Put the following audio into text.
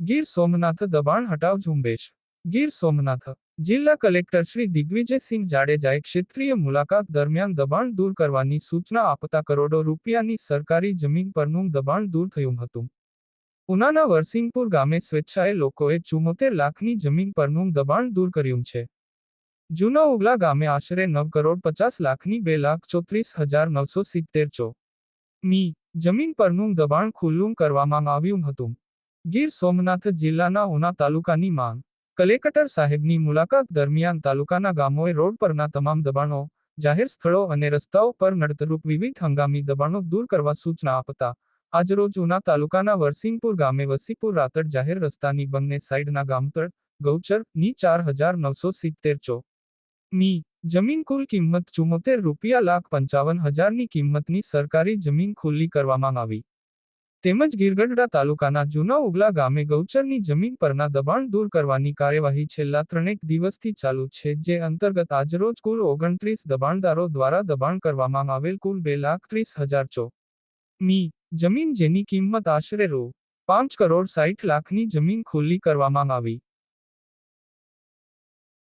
ગીર સોમનાથ દબાણ હટાવ ઝુંબેશ. ગીર સોમનાથ. જિલ્લા કલેક્ટર શ્રી દિગ્વિજયસિંહ જાડેજાએ ક્ષેત્રીય મુલાકાત દરમિયાન દબાણ દૂર કરવાની સૂચના આપતા કરોડો રૂપિયાની સરકારી જમીન પરનું દબાણ દૂર થયું હતું. ઉનાના વરસિંગપુર ગામે સ્વેચ્છાએ લોકોએ ચુમોતેર લાખની જમીન પરનું દબાણ દૂર કર્યું છે. જૂના ઉગલા ગામે આશરે નવ કરોડ પચાસ લાખની બે લાખ ચોત્રીસ હજાર નવસો સિત્તેર ચો. મી. જમીન પરનું દબાણ ખુલ્લું કરવામાં આવ્યું હતું. ગીર સોમનાથ જિલ્લાના ઉના તાલુકાની માંગ. કલેક્ટર સાહેબની મુલાકાત દરમિયાન તાલુકાના ગામોએ રોડ પરના તમામ દબાણો, જાહેર સ્થળો અને રસ્તાઓ પર નડતરૂપ વિવિધ હંગામી દબાણો દૂર કરવા સૂચના આપતા, આજરોજ ઉના તાલુકાના વરસિંગપુર ગામે વસીપુર રાતડ જાહેર રસ્તાની બંને સાઈડના ગામતળ ગૌચર, ની ચાર હજાર નવસો સિત્તેર ચો. મી જમીન કુલ કિંમત ચુમ્મોતેર રૂપિયા લાખ પંચાવન હજારની કિંમતની સરકારી જમીન ખુલ્લી કરવામાં આવી. તેમજ ગીરગઢડા તાલુકાના જૂના ઉગલા ગામે ગૌચરની જમીન પરના દબાણ દૂર કરવાની કાર્યવાહી છેલ્લા ત્રણેક દિવસથી ચાલુ છે, જે અંતર્ગત આજરોજ કુલ ઓગણત્રીસ દબાણદારો દ્વારા દબાણ કરવામાં આવેલ કુલ બે લાખ ત્રીસ હજાર ચો. મી. જમીન જેની કિંમત આશરે રૂ. પાંચ કરોડ સાઠ લાખની જમીન ખુલ્લી કરવામાં આવી.